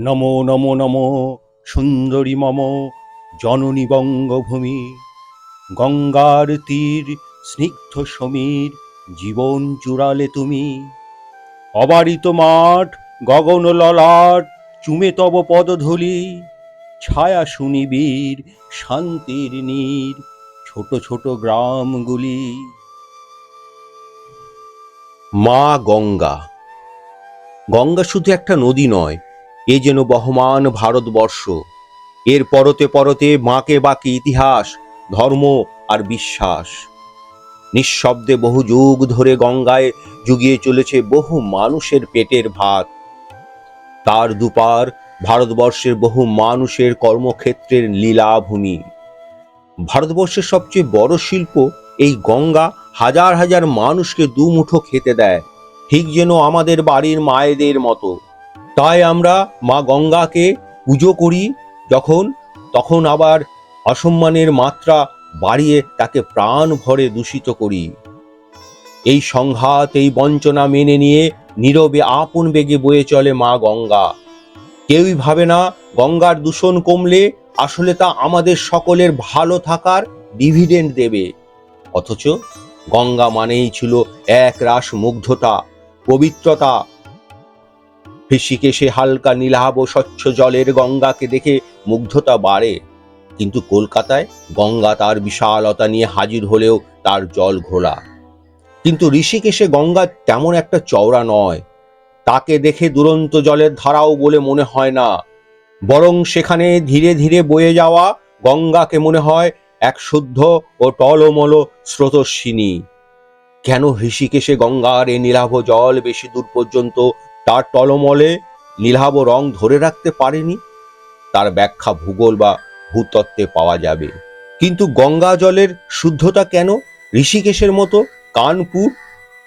নমো নমো নমো, সুন্দরী মম, জননী বঙ্গভূমি। গঙ্গার তীর, স্নিগ্ধ সমীর, জীবন চূড়ালে তুমি। অবারিত মাঠ, গগন ললাট, চুমে তব পদধূলি। ছায়া সুনিবির শান্তির নীর, ছোট ছোট গ্রামগুলি। মা গঙ্গা। গঙ্গা শুধু একটা নদী নয় এ যেন বহমান ভারতবর্ষ। এর পরতে পরতে মাকে বাকি ইতিহাস, ধর্ম আর বিশ্বাস। নিঃশব্দে বহু যুগ ধরে গঙ্গায় জুগিয়ে চলেছে বহু মানুষের পেটের ভাত। তার দুপার ভারতবর্ষের বহু মানুষের কর্মক্ষেত্রের লীলাভূমি। ভারতবর্ষের সবচেয়ে বড় শিল্প এই গঙ্গা হাজার হাজার মানুষকে দুমুঠো খেতে দেয়। ঠিক যেন আমাদের বাড়ির মায়েদের মতো। তাই আমরা মা গঙ্গাকে পুজো করি, যখন, তখন আবার অসম্মানের মাত্রা বাড়িয়ে তাকে প্রাণ ভরে দূষিত করি। এই সংঘাত, এই বঞ্চনা মেনে নিয়ে নীরবে আপন বেগে বয়ে চলে মা গঙ্গা। কেউই ভাবে না গঙ্গার দূষণ কমলে আসলে তা আমাদের সকলের ভালো থাকার ডিভিডেন্ড দেবে। অথচ গঙ্গা মানেই ছিল এক রাস মুগ্ধতা পবিত্রতা ঋষিকেশে হালকা নীলাভ স্বচ্ছ জলের গঙ্গাকে দেখে মুগ্ধতা বাড়ে। কিন্তু কলকাতায় গঙ্গা তার বিশালতা নিয়ে হাজির হলেও তার জল ঘোলা। কিন্তু ঋষিকেশে গঙ্গা তেমন একটা চওড়া নয়। তাকে দেখে দুরন্ত জলের ধারাও বলে মনে হয় না। বরং সেখানে ধীরে ধীরে বয়ে যাওয়া গঙ্গাকে মনে হয় এক শুদ্ধ ও টলমল স্রোতস্বিনী। কেন ঋষিকেশে গঙ্গার এ নীলাভ জল বেশি দূর পর্যন্ত তার টলমলে নীলাভ রং ধরে রাখতে পারেনি। তার ব্যাখ্যা ভূগোল বা ভূতত্ত্বে পাওয়া যাবে। কিন্তু গঙ্গা জলের শুদ্ধতা কেন? ঋষিকেশের মতো কানপুর,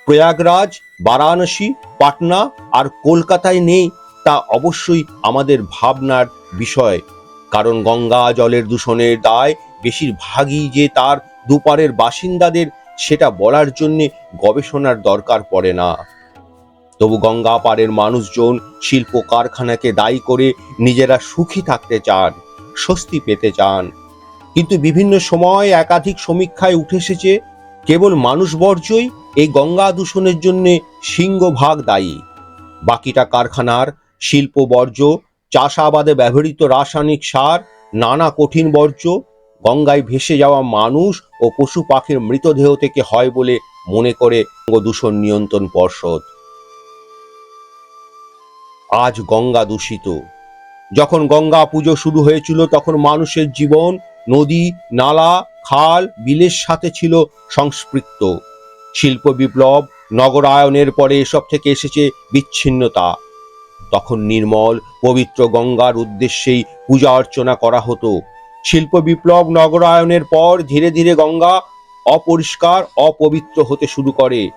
প্রয়াগরাজ, বারাণসী, পাটনা আর কলকাতায় নেই তা অবশ্যই আমাদের ভাবনার বিষয়। কারণ গঙ্গা জলের দূষণের দায় বেশিরভাগই যে তার দুপারের বাসিন্দাদের, সেটা বলার জন্যে গবেষণার দরকার পড়ে না। তবু গঙ্গা পাড়ের মানুষজন শিল্প কারখানাকে দায়ী করে নিজেরা সুখী থাকতে চান, স্বস্তি পেতে চান। কিন্তু বিভিন্ন সময় একাধিক সমীক্ষায় উঠে এসেছে, কেবল মানুষ বর্জ্যই এই গঙ্গা দূষণের জন্য সিংহভাগ দায়ী। বাকিটা কারখানার শিল্প বর্জ্য, চাষাবাদে ব্যবহৃত রাসায়নিক সার, নানা কঠিন বর্জ্য, গঙ্গায় ভেসে যাওয়া মানুষ ও পশু পাখির মৃতদেহ থেকে হয় বলে মনে করে দূষণ নিয়ন্ত্রণ পর্ষদ। আজ গঙ্গা দূষিত। যখন গঙ্গা পুজো শুরু হয়েছিল, তখন মানুষের জীবন নদী, নালা, খাল, বিলের সাথে ছিল সংস্পৃক্ত। শিল্প বিপ্লব, নগরায়নের পরে এসব থেকে এসেছে বিচ্ছিন্নতা। তখন নির্মল, পবিত্র গঙ্গার উদ্দেশ্যেই পূজা অর্চনা করা হতো। শিল্প বিপ্লব নগরায়নের পর ধীরে ধীরে গঙ্গা অপরিষ্কার, অপবিত্র হতে শুরু করে।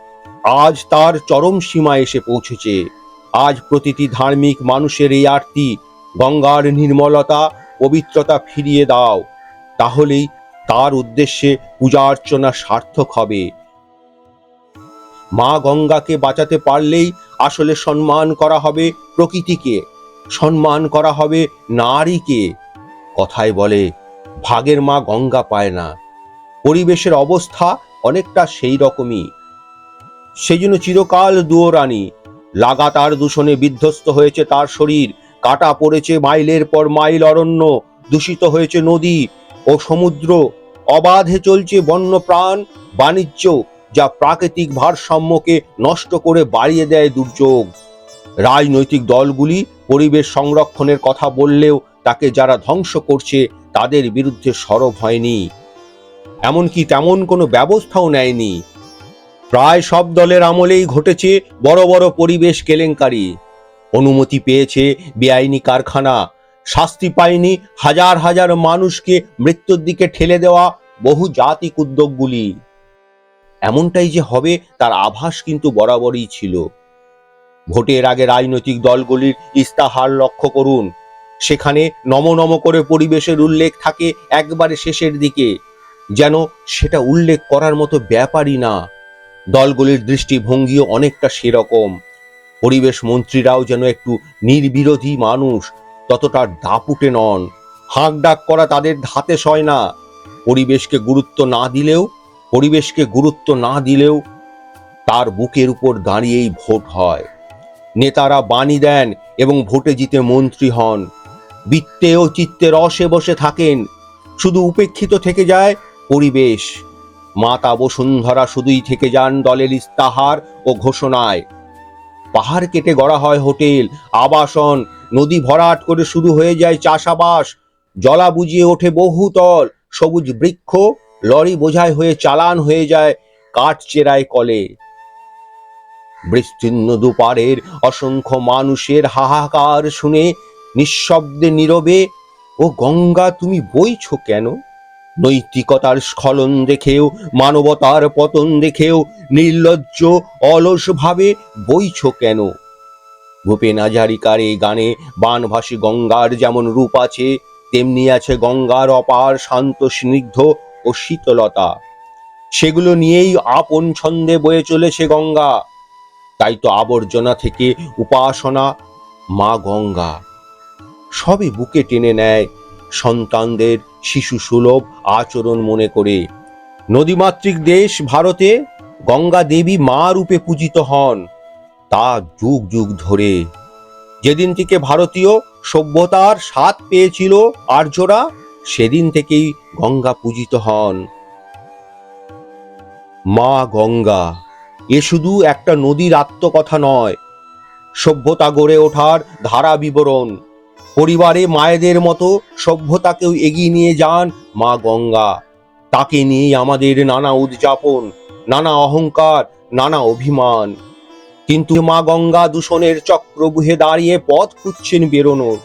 আজ তার চরম সীমা এসে পৌঁছেছে। আজ প্রতিটি ধার্মিক মানুষের এই আরতি গঙ্গার নির্মলতা, পবিত্রতা ফিরিয়ে দাও। তাহলেই তার উদ্দেশ্যে পূজা অর্চনা সার্থক হবে। মা গঙ্গাকে বাঁচাতে পারলেই আসলে সম্মান করা হবে প্রকৃতিকে, সম্মান করা হবে নারীকে। কথায় বলে, ভাগের মা গঙ্গা পায় না। পরিবেশের অবস্থা অনেকটা সেই রকমই। সেই জন্য চিরকাল দুয়োরানি লাগাতার দূষণে বিধ্বস্ত হয়েছে তার শরীর। কাটা পড়েছে মাইলের পর মাইল অরণ্য, দূষিত হয়েছে নদী ও সমুদ্র। অবাধে চলছে বন্যপ্রাণ বাণিজ্য, যা প্রাকৃতিক ভারসাম্যকে নষ্ট করে বাড়িয়ে দেয় দুর্যোগ। রাজনৈতিক দলগুলি পরিবেশ সংরক্ষণের কথা বললেও তাকে যারা ধ্বংস করছে, তাদের বিরুদ্ধে সরব হয়নি। এমনকি তেমন কোনো ব্যবস্থাও নেয়নি। প্রায় সব দলের আমলেই ঘটেছে বড় বড় পরিবেশ কেলেঙ্কারি। অনুমতি পেয়েছে বেআইনি কারখানা। শাস্তি পায়নি হাজার হাজার মানুষকে মৃত্যুর দিকে ঠেলে দেওয়া বহু জাতিক উদ্যোগগুলি। এমনটাই যে হবে তার আভাস কিন্তু বরাবরই ছিল। ভোটের আগে রাজনৈতিক দলগুলির ইস্তাহার লক্ষ্য করুন। সেখানে নম নম করে পরিবেশের উল্লেখ থাকে একবারে শেষের দিকে। যেন সেটা উল্লেখ করার মতো ব্যাপারই না। দলগুলির দৃষ্টিভঙ্গিও অনেকটা সেরকম। পরিবেশ মন্ত্রীরাও যেন একটু নির্বিরোধী মানুষ, ততটা দাপুটে নন। হাঁক ডাক করা তাদের হাতে সয় না। পরিবেশকে গুরুত্ব না দিলেও, পরিবেশকে গুরুত্ব না দিলেও তার বুকের উপর দাঁড়িয়েই ভোট হয়। নেতারা বাণী দেন এবং ভোটে জিতে মন্ত্রী হন। বৃত্তে ও চিত্তে রসে বসে থাকেন। শুধু উপেক্ষিত থেকে যায় পরিবেশ। মাতা বসুন্ধরা শুধুই থেকে যান দলের ইস্তাহার ও ঘোষণায়। পাহাড় কেটে গড়া হয় হোটেল, আবাসন, নদী ভরাট করে শুরু হয়ে যায় চাষাবাস। জলা বুঝিয়ে ওঠে বহুতল সবুজ বৃক্ষ, লরি বোঝাই হয়ে চালান হয়ে যায় কাঠ চেরায় কলে। বিস্তীর্ণ দুপারের অসংখ্য মানুষের হাহাকার শুনে নিঃশব্দে নীরবে, ও গঙ্গা, তুমি বইছ কেন? নৈতিকতার স্খলন দেখেও, মানবতার পতন দেখেও, নির্লজ্জ অলস ভাবে বইছ কেন? ভূপেন হাজারিকার এই গানে বানভাসী গঙ্গার যেমন রূপ আছে, তেমনি আছে গঙ্গার অপার শান্ত স্নিগ্ধ ও শীতলতা। সেগুলো নিয়েই আপন ছন্দে বয়ে চলেছে গঙ্গা। তাই তো আবর্জনা থেকে উপাসনা মা গঙ্গা। সবই বুকে টেনে নেয় সন্তানদের শিশু সুলভ আচরণ মনে করে। নদীমাতৃক দেশ ভারতে গঙ্গা দেবী মা রূপে পূজিত হন। তা যুগ যুগ ধরে। যেদিন থেকে ভারতীয় সভ্যতার স্বাদ পেয়েছিল আর্যরা, সেদিন থেকেই গঙ্গা পূজিত হন। মা গঙ্গা, এ শুধু একটা নদীর আত্মকথা নয়। সভ্যতা গড়ে ওঠার ধারা বিবরণ পরিবারে মায়েদের মতো সভ্যতাকেও এগিয়ে নিয়ে যান মা গঙ্গা। তাকে নিয়েই আমাদের নানা উদযাপন, নানা অহংকার, নানা অভিমান। কিন্তু মা গঙ্গা দূষণের চক্রবুহে দাঁড়িয়ে পথ খুঁজছেন বেরোনোর।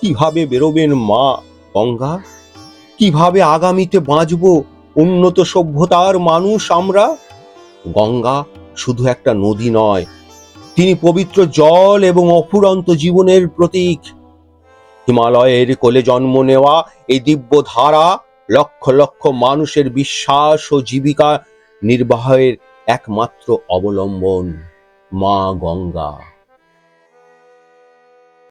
কীভাবে বেরোবেন মা গঙ্গা? কীভাবে আগামীতে বাঁচব উন্নত সভ্যতার মানুষ আমরা? গঙ্গা শুধু একটা নদী নয়, তিনি পবিত্র জল এবং অফুরন্ত জীবনের প্রতীক। হিমালয়ের কোলে জন্ম নেওয়া এই দিব্য ধারা লক্ষ লক্ষ মানুষের বিশ্বাস ও জীবিকা নির্বাহের একমাত্র অবলম্বন মা গঙ্গা।